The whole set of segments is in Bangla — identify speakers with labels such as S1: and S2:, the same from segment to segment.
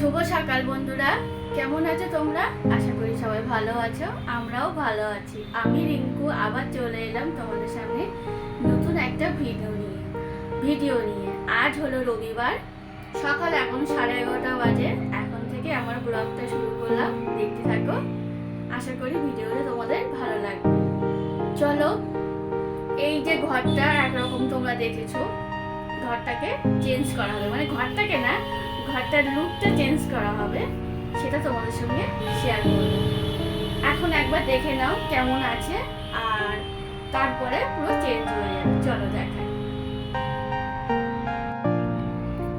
S1: শুভ সকাল বন্ধুরা। কেমন আছো তোমরা? আশা করি সবাই ভালো আছো, আমরাও ভালো আছি। আমি রিঙ্কু, আবার চলে এলাম তোমাদের সামনে নতুন একটা ভিডিও নিয়ে। ভিডিও নিয়ে। আজ হলো রবিবার, সকাল এখন সাড়ে এগারোটা বাজে। এখন থেকে আমার ব্লগটা শুরু করলাম। দেখতে থাকো। আশা করি ভিডিওটা তোমাদের ভালো লাগবে। চলো, এই যে ঘরটা একরকম তোমরা দেখেছ, ঘরটাকে চেঞ্জ করা হবে মানে ঘরটাকে না ঘরটার লুকটা চেঞ্জ করা হবে, সেটা তোমাদের সঙ্গে শেয়ার করব। এখন একবার দেখে নাও কেমন আছে, আর তারপরে পুরো চেঞ্জ হয়ে যাবে। চলো দেখাই।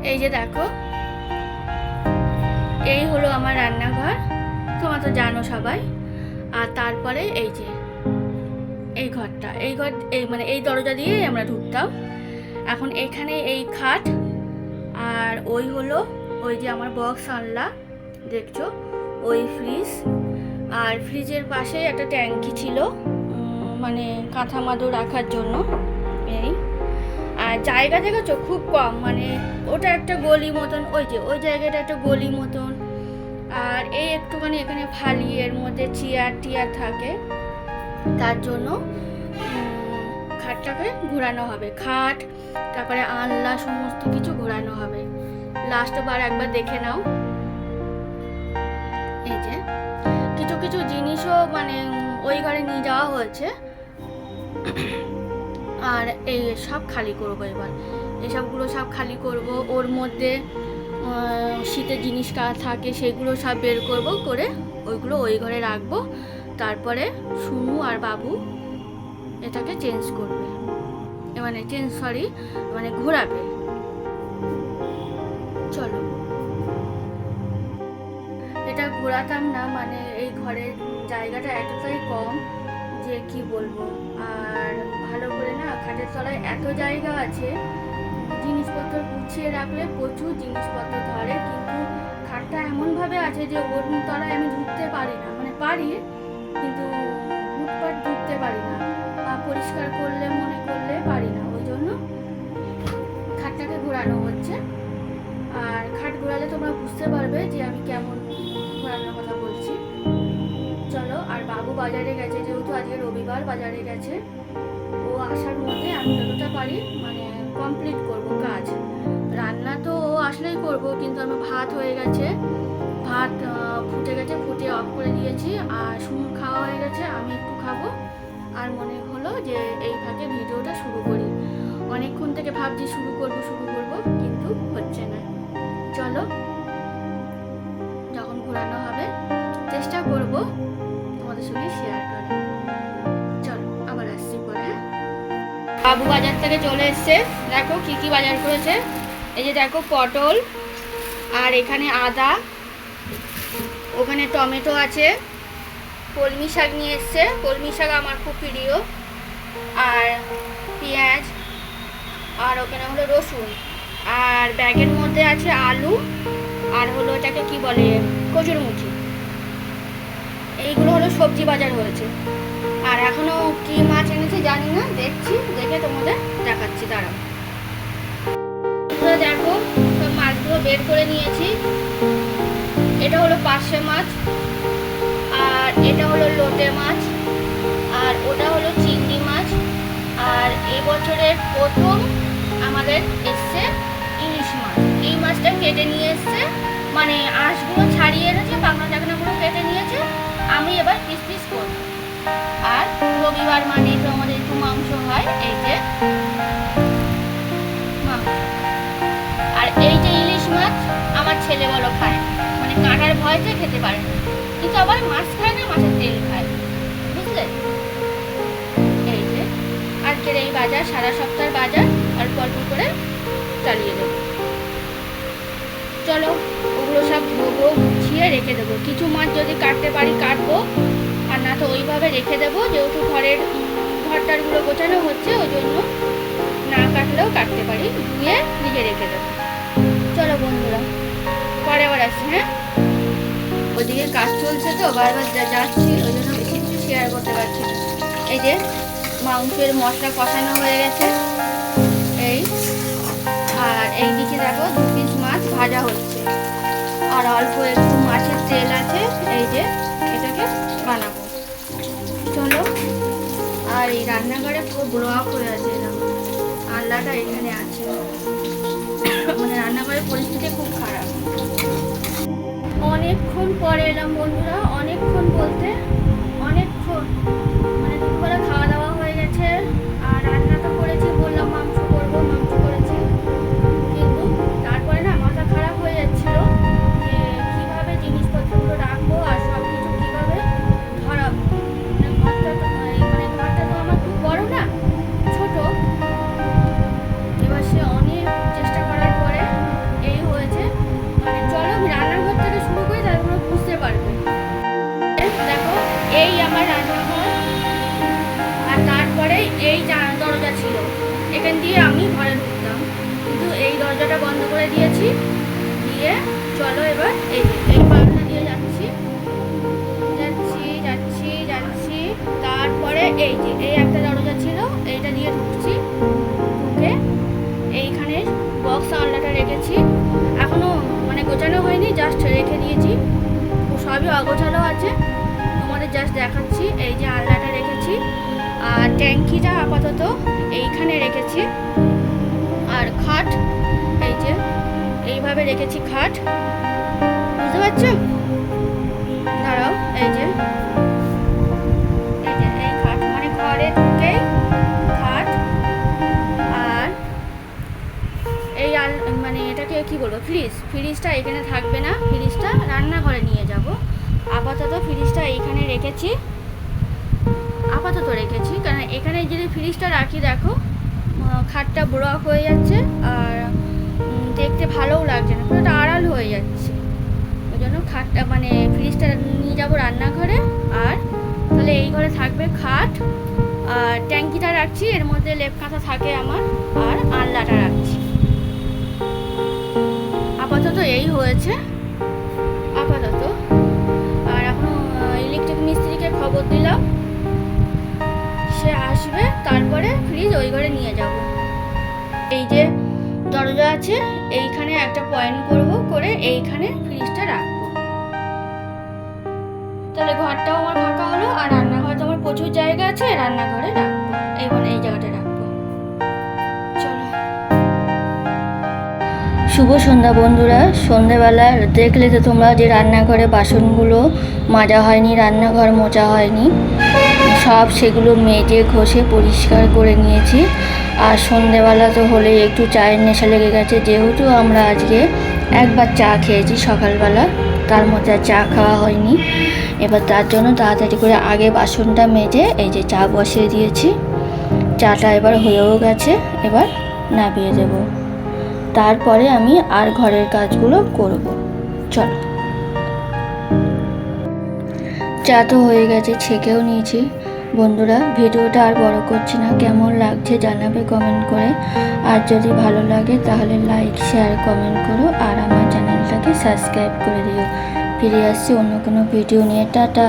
S1: এই যে দেখো, এই হলো আমার রান্নাঘর, তোমরা তো জানো সবাই। আর তারপরে এই যে, এই ঘরটা, এই ঘর, এই মানে এই দরজা দিয়েই আমরা ঢুকতাম। এখন এখানে এই খাট আর ওই হলো ওই যে আমার বক্স আনলা, দেখছ? ওই ফ্রিজ আর ফ্রিজের পাশে একটা ট্যাঙ্কি ছিল মানে কাঁথা মাদুর রাখার জন্য। এই। আর জায়গা দেখেছ? খুব কম মানে ওটা একটা গলি মতন, ওই যে, ওই জায়গাটা একটা গলি মতন। আর এই একটুখানি এখানে ফালি এর মধ্যে চেয়ার টিয়ার থাকে, তার জন্য খাটটাকে ঘোরানো হবে। খাট, তারপরে আনলা সমস্ত কিছু ঘোরানো হবে। লাস্ট বার একবার দেখে নাও। এই যে, কিছু কিছু জিনিসও মানে ওই ঘরে নিয়ে যাওয়া হয়েছে। আর এই সব খালি করব এবার। এসবগুলো সব খালি করব। ওর মধ্যে শীতের জিনিস থাকে সেগুলো সব বের করব, করে ওইগুলো ওই ঘরে রাখব। তারপরে সুনু আর বাবু এটাকে চেঞ্জ করবে। মানে চেঞ্জ সরি মানে ঘোরাবে। চলো। এটা ঘোরাতাম না মানে এই ঘরের জায়গাটা এতটাই কম যে কি বলব। আর ভালো করে না খাটের তলায় এত জায়গা আছে, জিনিসপত্র গুছিয়ে রাখলে প্রচুর জিনিসপত্র ধরে, কিন্তু খাটটা এমনভাবে আছে যে ওর তলায় আমি ঢুকতে পারি না। মানে পারি, কিন্তু ঢুকতে পারি না। পরিষ্কার করলে, মনে করলে পারি না। ওই জন্য খাটটাকে ঘোরানো হচ্ছে। আর খাট ঘোরালে তোমরা বুঝতে পারবে যে আমি কেমন ঘোরানোর কথা বলছি। চলো, আর বাবু বাজারে গেছে, যেহেতু আজকে রবিবার বাজারে গেছে, ও আসার মধ্যে আমি যতটা পারি মানে কমপ্লিট করব কাজ। রান্না তো ও আসলেই করব, কিন্তু আমি ভাত হয়ে গেছে। ভাত ফুটে গেছে, ফুটে অফ করে দিয়েছি, আর শুন খাওয়া হয়ে গেছে, আমি একটু খাব। আর মনে হলো যে এই ফাঁকে ভিডিওটা শুরু করি। অনেকক্ষণ থেকে ভাবছি শুরু করব শুরু করব, কিন্তু হচ্ছে না। চলো, যখন ঘোরানো হবে, চেষ্টা করব তোমাদের সঙ্গে শেয়ার করার। চলো, আবার আসছি পরে। বাবু বাজার থেকে চলে এসছে। দেখো কি কি বাজার করেছে। এই যে দেখো পটল, আর এখানে আদা, ওখানে টমেটো আছে। কলমি শাক নিয়ে এসছে। কলমি শাক আমার খুব প্রিয়। আর পেঁয়াজ, আর ওখানে হলো রসুন। আর ব্যাগের মধ্যে আছে আলু, আর হলো এটাকে কি বলে কচুরমুখী এইগুলো হলো সবজি বাজার হয়েছে। আর এখনও কি মাছ এনেছে জানি না, দেখছি, দেখে তোমাদের দেখাচ্ছি, দাঁড়াও। দেখো, সব মাছগুলো বের করে নিয়েছি। এটা হলো পার্শে মাছ। এটা হলো লোটে মাছ, আর ওটা হলো চিংড়ি মাছ। আর এই বছরের প্রথম আমাদের এসছে ইলিশ মাছ। এই মাছটা কেটে নিয়ে এসছে। মানে আঁশগুলো ছাড়িয়ে এনেছে পাখনা টাকনাগুলো কেটে নিয়েছে। আমি এবার পিস পিস করব। আর রবিবার মানে একটু আমাদের একটু মাংস হয়, এই যে আর এই যে ইলিশ মাছ, আমার ছেলে বলো খায়। মানে কাঁটার ভয়তে খেতে পারে না। কিন্তু আবার মাছ খায় না মাছের তেল খায়। বুঝলে? এই যে, আজকের এই বাজার, সারা সপ্তাহের বাজার অল্প অল্প করে চালিয়ে দেবো। চলো, ওগুলো সব ধোবো গুছিয়ে রেখে দেবো। কিছু মাছ যদি কাটতে পারি, কাটবো। আর না তো ওইভাবে রেখে দেবো, যেহেতু ঘরের ঘরটারগুলো গোছানো হচ্ছে, ওই জন্য না কাটলেও কাটতে পারি। ধুয়ে নিজে রেখে দেবো। চলো বন্ধুরা, পরে আবার আসছি হ্যাঁ? ওদিকে কাজ চলছে তো, বারবার যাচ্ছি ওই জন্য বেশি কিছু শেয়ার করতে পারছি এই যে, মাংসের মশলা কষানো হয়ে গেছে। এই, আর এই দিকে দেখো, দু পিস মাছ ভাজা হচ্ছে। আর অল্প একটু মাছের তেল আছে, এই যে, এটাকে বানাবো। চলো, আর এই রান্নাঘরে পুরো ব্লক হয়ে আছে আল্লাটা এখানে আছে। মানে রান্নাঘরের পরিস্থিতি খুব খারাপ। অনেকক্ষণ পরে এলাম বন্ধুরা অনেকক্ষণ বলতে অনেকক্ষণ মানে দুপুরে খাওয়া দাওয়া এখান দিয়ে আমি ঘরে ঢুকতাম কিন্তু এই দরজাটা বন্ধ করে দিয়েছি। দিয়ে চলো এবার এই এই বারান্দা দিয়ে যাচ্ছি। যাচ্ছি যাচ্ছি যাচ্ছি। তারপরে এই যে, এই একটা দরজা ছিল, এইটা দিয়ে ঢুকছি। ঢুকে এইখানে বক্স আলনাটা রেখেছি। এখনও মানে গোছানো হয়নি জাস্ট রেখে দিয়েছি। সবই অগোছালো আছে। তোমাদের জাস্ট দেখাচ্ছি। এই যে আলনাটা রেখেছি। আর ট্যাঙ্কিটা আপাতত এইখানে রেখেছি। আর খাট, এই যে, এইভাবে রেখেছি খাট। বুঝতে পারছ? দাঁড়াও, এই যে, এই খাট মানে খাট আর এই মানে কি বলব, ফ্রিজ। ফ্রিজটা এখানে থাকবে না, ফ্রিজটা রান্নাঘরে নিয়ে যাব। আপাতত ফ্রিজটা এইখানে রেখেছি। আপাতত রেখেছি। কারণ এখানে যদি ফ্রিজটা রাখি, দেখো খাটটা ব্রক হয়ে যাচ্ছে আর দেখতে ভালোও লাগছে না, পুরোটা আড়াল হয়ে যাচ্ছে। ওই জন্য খাটটা মানে ফ্রিজটা নিয়ে যাব রান্নাঘরে। আর তাহলে এই ঘরে থাকবে খাট। আর ট্যাঙ্কিটা রাখছি, এর মধ্যে লেপ কাঁথা থাকে আমার, আর আলনাটা রাখছি। আপাতত এই হয়েছে। আপাতত। আর এখন ইলেকট্রিক মিস্ত্রিকে খবর দিলাম। আসবে, তারপরে ফ্রিজ ওই ঘরে নিয়ে যাব। এই যে দরজা আছে, এইখানে একটা পয়েন্ট করব, করে এইখানে ফ্রিজটা রাখব। তাহলে ঘরটাও আমার ফাঁকা হলো, আর রান্নাঘরে তো আমার প্রচুর জায়গা আছে, রান্নাঘরে রাখব। এই জায়গাটা রাখব। শুভ সন্ধ্যা বন্ধুরা সন্ধেবেলা দেখলে তো তোমরা যে রান্নাঘরে বাসনগুলো মাজা হয়নি, রান্নাঘর মোচা হয়নি। সব সেগুলো মেজে ঘষে পরিষ্কার করে নিয়েছি। আর সন্ধেবেলা তো হলে একটু চায়ের নেশা লেগে গেছে। যেহেতু আমরা আজকে একবার চা খেয়েছি সকালবেলা, তার মধ্যে চা খাওয়া হয়নি। এবার তার জন্য তাড়াতাড়ি করে আগে বাসনটা মেজে এই যে চা বসিয়ে দিয়েছি। চাটা এবার হয়েও গেছে, এবার নামিয়ে দেবো। তারপরে আমি আর ঘরের কাজগুলো করব। চলো। চা তো হয়ে গেছে, ছেঁকেও নিয়েছি। বন্ধুরা, ভিডিওটা আর বড় করছি না। কেমন লাগছে জানাবে কমেন্ট করে। আর যদি ভালো লাগে তাহলে লাইক শেয়ার কমেন্ট করো। আর আমার চ্যানেলটাকে সাবস্ক্রাইব করে দিও। ফিরে আসছি অন্য কোনো ভিডিও নিয়ে। টাটা!